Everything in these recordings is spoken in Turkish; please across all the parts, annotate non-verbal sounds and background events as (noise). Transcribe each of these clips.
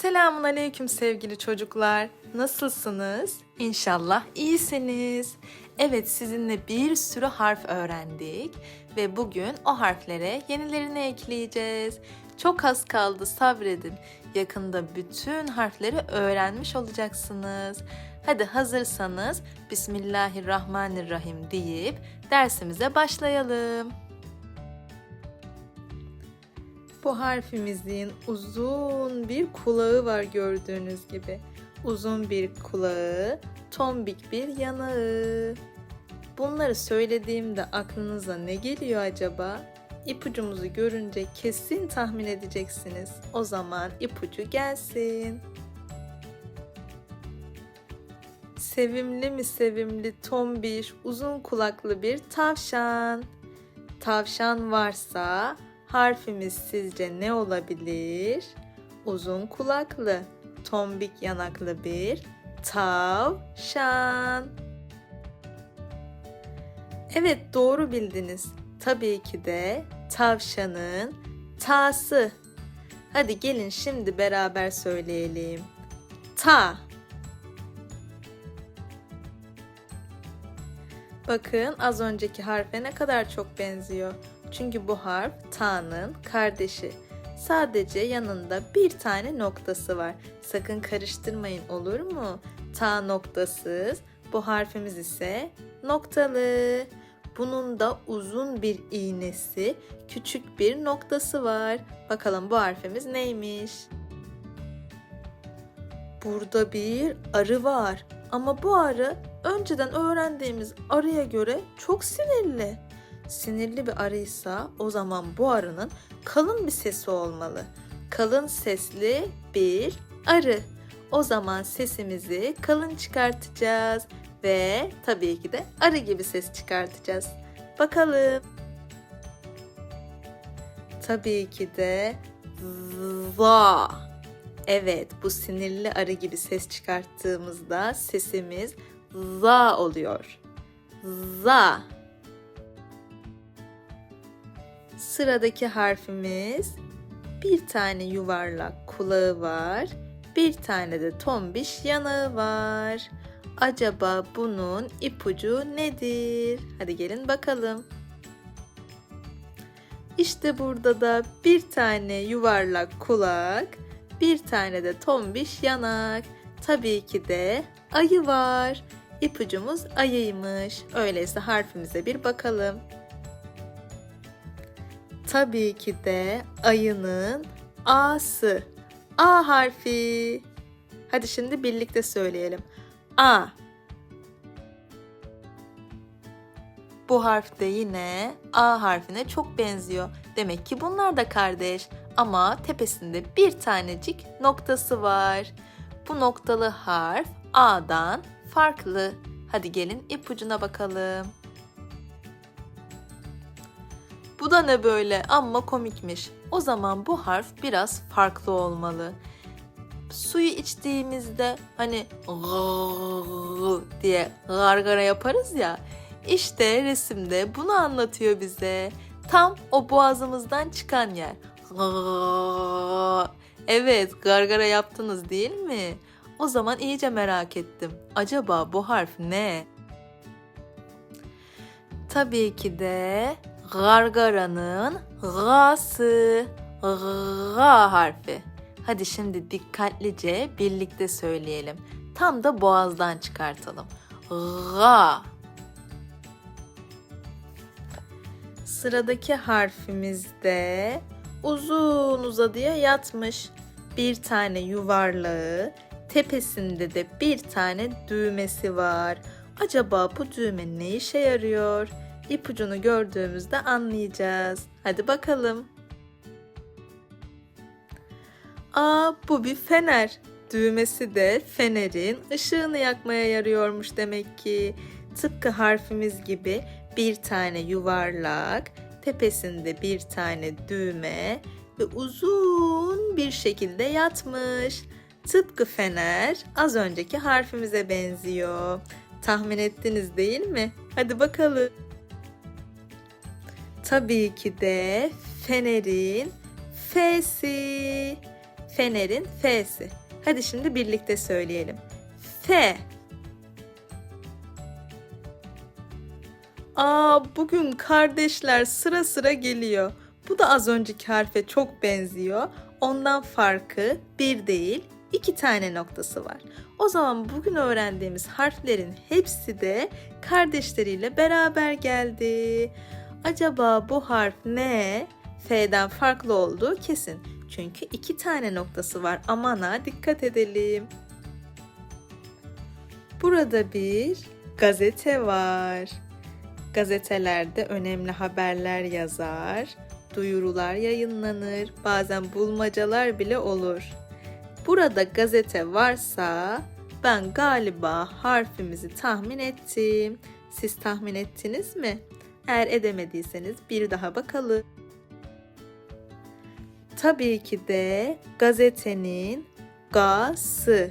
Selamun aleyküm sevgili çocuklar. Nasılsınız? İnşallah iyisiniz. Evet sizinle bir sürü harf öğrendik ve bugün o harflere yenilerini ekleyeceğiz. Çok az kaldı sabredin. Yakında bütün harfleri öğrenmiş olacaksınız. Hadi hazırsanız Bismillahirrahmanirrahim deyip dersimize başlayalım. Bu harfimizin uzun bir kulağı var gördüğünüz gibi. Uzun bir kulağı, tombik bir yanağı. Bunları söylediğimde aklınıza ne geliyor acaba? İpucumuzu görünce kesin tahmin edeceksiniz. O zaman ipucu gelsin. Sevimli mi sevimli tombiş uzun kulaklı bir tavşan. Tavşan varsa Harfimiz sizce ne olabilir? Uzun kulaklı, tombik yanaklı bir tavşan. Evet doğru bildiniz. Tabii ki de tavşanın tası. Hadi gelin şimdi beraber söyleyelim. Ta. Bakın az önceki harfe ne kadar çok benziyor. Çünkü bu harf ta'nın kardeşi. Sadece yanında bir tane noktası var. Sakın karıştırmayın olur mu? Ta noktasız, bu harfimiz ise noktalı. Bunun da uzun bir iğnesi, küçük bir noktası var. Bakalım bu harfimiz neymiş? Burada bir arı var. Ama bu arı önceden öğrendiğimiz arıya göre çok sinirli sinirli bir arıysa o zaman bu arının kalın bir sesi olmalı. Kalın sesli bir arı. O zaman sesimizi kalın çıkartacağız ve tabii ki de arı gibi ses çıkartacağız. Bakalım. Tabii ki de va. Evet, bu sinirli arı gibi ses çıkarttığımızda sesimiz za oluyor. Za. Sıradaki harfimiz bir tane yuvarlak kulağı var. Bir tane de tombiş yanağı var. Acaba bunun ipucu nedir? Hadi gelin bakalım. İşte burada da bir tane yuvarlak kulak, bir tane de tombiş yanak. Tabii ki de ayı var. İpucumuz ayıymış. Öyleyse harfimize bir bakalım. Tabii ki de ayının A'sı. A harfi. Hadi şimdi birlikte söyleyelim. A. Bu harf de yine A harfine çok benziyor. Demek ki bunlar da kardeş. Ama tepesinde bir tanecik noktası var. Bu noktalı harf A'dan farklı. Hadi gelin ipucuna bakalım. Bu da ne böyle amma komikmiş. O zaman bu harf biraz farklı olmalı. Suyu içtiğimizde hani (laughs) diye gargara yaparız ya. İşte resimde bunu anlatıyor bize. Tam o boğazımızdan çıkan yer. (laughs) Evet, gargara yaptınız değil mi? O zaman iyice merak ettim. Acaba bu harf ne? Tabii ki de gargaranın g'sı. G harfi. Hadi şimdi dikkatlice birlikte söyleyelim. Tam da boğazdan çıkartalım. Ga. Sıradaki harfimiz de uzun uzadıya yatmış. Bir tane yuvarlağı, tepesinde de bir tane düğmesi var. Acaba bu düğme ne işe yarıyor? İpucunu gördüğümüzde anlayacağız. Hadi bakalım. Aa bu bir fener. Düğmesi de fenerin ışığını yakmaya yarıyormuş demek ki. Tıpkı harfimiz gibi bir tane yuvarlak, tepesinde bir tane düğme ve uzun bir şekilde yatmış. Tıpkı fener az önceki harfimize benziyor. Tahmin ettiniz değil mi? Hadi bakalım. Tabii ki de fenerin F'si. Fener'in F'si. Hadi şimdi birlikte söyleyelim. F. Aa, bugün kardeşler sıra sıra geliyor. Bu da az önceki harfe çok benziyor. Ondan farkı bir değil, iki tane noktası var. O zaman bugün öğrendiğimiz harflerin hepsi de kardeşleriyle beraber geldi. Acaba bu harf ne? F'den farklı olduğu kesin. Çünkü iki tane noktası var. Aman ha dikkat edelim. Burada bir gazete var. Gazetelerde önemli haberler yazar, duyurular yayınlanır, bazen bulmacalar bile olur. Burada gazete varsa ben galiba harfimizi tahmin ettim. Siz tahmin ettiniz mi? Eğer edemediyseniz bir daha bakalım. Tabii ki de gazetenin ga'sı.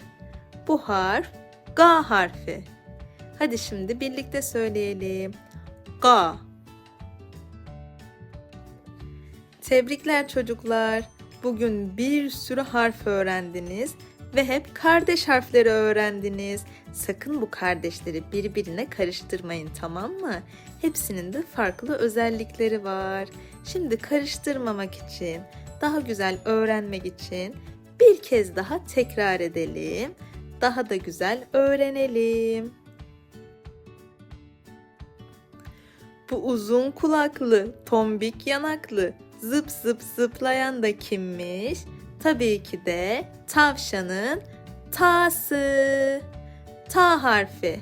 Bu harf ga harfi. Hadi şimdi birlikte söyleyelim. Ga. Tebrikler çocuklar. Bugün bir sürü harf öğrendiniz ve hep kardeş harfleri öğrendiniz. Sakın bu kardeşleri birbirine karıştırmayın tamam mı? Hepsinin de farklı özellikleri var. Şimdi karıştırmamak için, daha güzel öğrenmek için bir kez daha tekrar edelim. Daha da güzel öğrenelim. Bu uzun kulaklı, tombik yanaklı, zıp zıp zıplayan da kimmiş? Tabii ki de tavşanın tası. Ta harfi.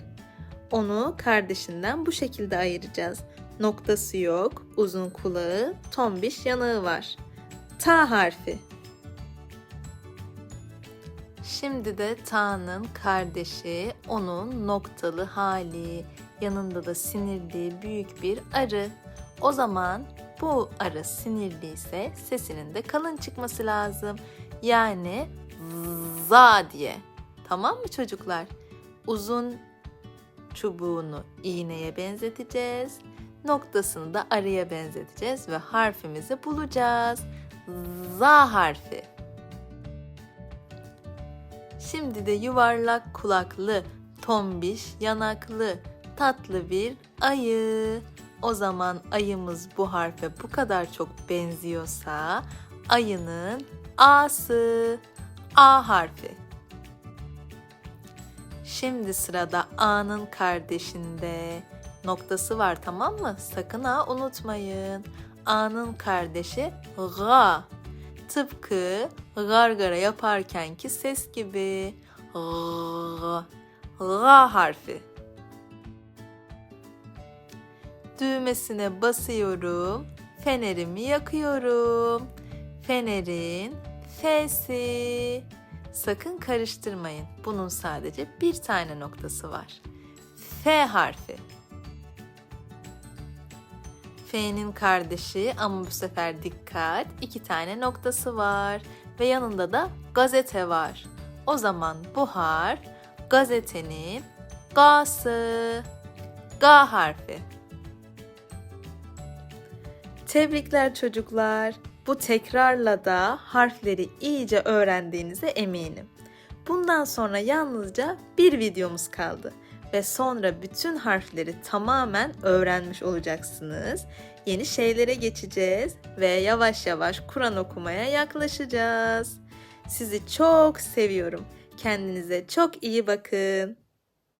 Onu kardeşinden bu şekilde ayıracağız. Noktası yok, uzun kulağı, tombiş yanağı var. Ta harfi. Şimdi de Ta'nın kardeşi, onun noktalı hali, yanında da sinirli büyük bir arı. O zaman bu arı sinirliyse sesinin de kalın çıkması lazım. Yani za diye. Tamam mı çocuklar? Uzun çubuğunu iğneye benzeteceğiz. Noktasını da arıya benzeteceğiz ve harfimizi bulacağız. Za harfi. Şimdi de yuvarlak kulaklı, tombiş, yanaklı, tatlı bir ayı. O zaman ayımız bu harfe bu kadar çok benziyorsa ayının A'sı, A harfi. Şimdi sırada A'nın kardeşinde noktası var tamam mı? Sakın ha unutmayın. A'nın kardeşi G. Tıpkı gargara yaparkenki ses gibi. G. G harfi. Düğmesine basıyorum. Fenerimi yakıyorum. Fenerin F'si. Sakın karıştırmayın. Bunun sadece bir tane noktası var. F harfi. F'nin kardeşi ama bu sefer dikkat iki tane noktası var ve yanında da gazete var. O zaman bu harf gazetenin ga'sı. Ga harfi. Tebrikler çocuklar. Bu tekrarla da harfleri iyice öğrendiğinize eminim. Bundan sonra yalnızca bir videomuz kaldı ve sonra bütün harfleri tamamen öğrenmiş olacaksınız. Yeni şeylere geçeceğiz ve yavaş yavaş Kur'an okumaya yaklaşacağız. Sizi çok seviyorum. Kendinize çok iyi bakın.